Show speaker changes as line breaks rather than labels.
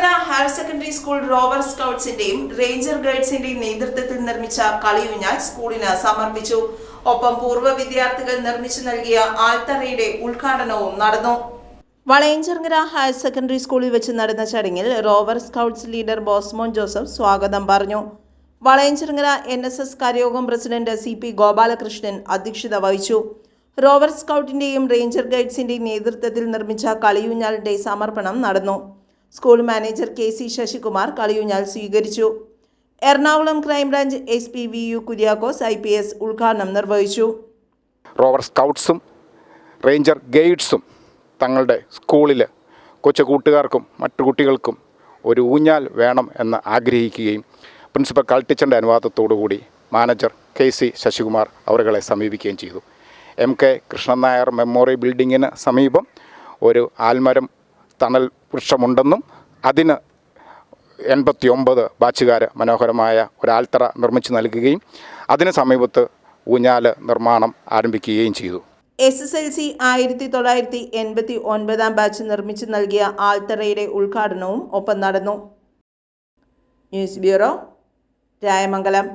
Valayanchirangara higher secondary school rover സ്കൗട്ട്സിന്റെയും ranger ഗൈഡ്സിന്റെയും നേതൃത്വത്തിൽ നിർമ്മിച്ച കളിയുഞ്ഞാൽ സ്കൂളിന് സമർപ്പിച്ചു. ഒപ്പം പൂർവ വിദ്യാർത്ഥികൾ നിർമ്മിച്ചു നൽകിയ ആൽത്തറയുടെ ഉദ്ഘാടനവും നടന്നു. വളയഞ്ചിറങ്ങര ഹയർ സെക്കൻഡറി സ്കൂളിൽ വെച്ച് നടന്ന ചടങ്ങിൽ rover scouts leader Bosmon Joseph സ്വാഗതം പറഞ്ഞു. വളയഞ്ചിറങ്ങര എൻ എസ് എസ് കരയോഗം പ്രസിഡന്റ് സി പി ഗോപാലകൃഷ്ണൻ അധ്യക്ഷത വഹിച്ചു. റോവർ സ്കൗട്ടിന്റെയും റേഞ്ചർ ഗൈഡ്സിന്റെയും നേതൃത്വത്തിൽ നിർമ്മിച്ച കളിയൂഞ്ഞാലിന്റെ സമർപ്പണം നടന്നു. School manager K C Sasikumar കളിയുഞ്ഞാൽ സ്വീകരിച്ചു. Ernakulam crime branch S P V U Kuriakose I P S ഉദ്ഘാടനം നിർവഹിച്ചു.
റോവർ സ്കൗട്ട്സും റേഞ്ചർ ഗൈഡ്സും തങ്ങളുടെ സ്കൂളിൽ കൊച്ചു കൂട്ടുകാർക്കും മറ്റു കുട്ടികൾക്കും ഒരു ഊഞ്ഞാൽ വേണം എന്ന് ആഗ്രഹിക്കുകയും പ്രിൻസിപ്പൽ കൾട്ടിച്ചന്റെ അനുവാദത്തോടു കൂടി മാനേജർ കെ സി ശശികുമാർ അവരുകളെ സമീപിക്കുകയും ചെയ്തു. M K Krishnan Nair memorial ബിൽഡിങ്ങിന് സമീപം ഒരു ആൽമരം തണൽ വൃക്ഷമുണ്ടെന്നും അതിന് എൺപത്തി ഒമ്പത് ബാച്ചുകാർ മനോഹരമായ ഒരാൽത്തറ നിർമ്മിച്ചു നൽകുകയും അതിന് സമീപത്ത് ഊഞ്ഞാൽ നിർമ്മാണം ആരംഭിക്കുകയും ചെയ്തു.
എസ് എസ് എൽ സി ആയിരത്തി തൊള്ളായിരത്തി എൺപത്തി ഒൻപതാം ബാച്ച് നിർമ്മിച്ചു നൽകിയ ആൽത്തറയുടെ ഉദ്ഘാടനവും ഒപ്പം നടന്നു. News bureau Rayamangalam.